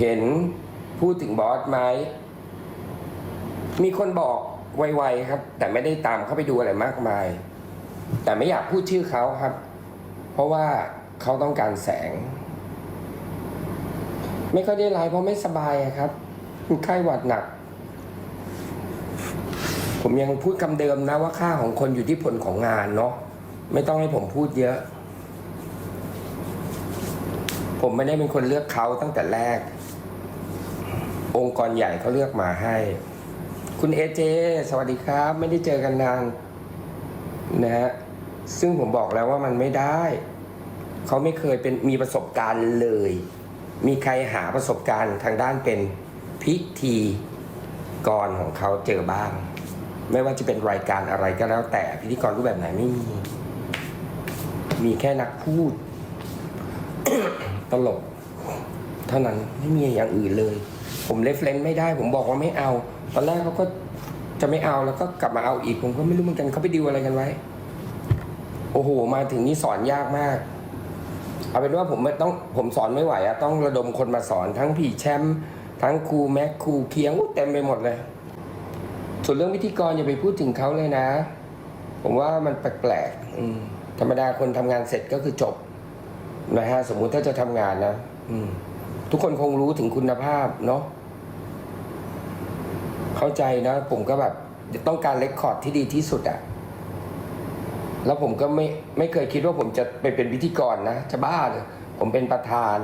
เห็นพูดถึงบอสไหมมีคนบอกไวๆครับ แต่ไม่ได้ตามเข้าไปดูอะไรมากมาย แต่ไม่อยากพูดชื่อเขาครับ เพราะว่าเขาต้องการแสง ไม่ค่อยได้ไลฟ์เพราะไม่สบายครับไข้หวัดหนัก ผมยังพูดคำเดิมนะว่าค่าของคนอยู่ที่ผลของงานเนาะไม่ต้องให้ผมพูดเยอะ ผมไม่ได้เป็นคนเลือกเขาตั้งแต่แรก องค์กรใหญ่เขาเลือกมาให้ คุณเอเจ สวัสดีครับ ไม่ได้เจอกันนานนะฮะซึ่งผมบอกแล้วว่ามันไม่ได้ เขาไม่เคยเป็นมีประสบการณ์เลย มีใครหาประสบการณ์ทางด้านเป็นพิธีกรของเขาเจอบ้าง ไม่ว่าจะเป็นรายการอะไรก็แล้วแต่พิธีกรรูปแบบไหนไม่มี มีแค่นักพูด ตลก เท่านั้นไม่มีอย่างอื่นเลย ผมเลฟเลนไม่ได้ผมบอกว่าไม่เอา ตอนแรกเขาก็จะไม่เอาแล้วก็กลับมาเอาอีกผมก็ไม่รู้เหมือนกันเขาไปดีลอะไรกันไว้ โอ้โห มาถึงนี่สอนยากมาก เอาเป็นว่าผมไม่ต้องผมสอนไม่ไหวอะต้องระดมคนมาสอนทั้งพี่แชมป์ทั้งครูแม็กครูเคียงเต็มไปหมดเลย ส่วนเรื่องพิธีกรอย่าไปพูดถึงเขาเลยนะ ผมว่ามันแปลกๆธรรมดาคนทำงานเสร็จก็คือจบนะฮะสมมุติถ้าจะทำงานนะ อืม ทุกคนคงรู้ถึงคุณภาพเนาะเข้าใจนะ ผมก็แบบต้องการเลคคอร์ดที่ดีที่สุดอะแล้วผมก็ไม่ไม่เคยคิดว่าผมจะไปเป็นพิธีกรนะ จะบ้าเลยผมเป็นประธาน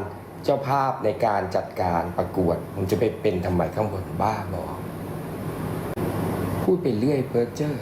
เจ้าภาพในการจัดการประกวด ผมจะไปเป็นทำไมข้างบนบ้าบอพูดไปเรื่อยเพ้อเจ้อ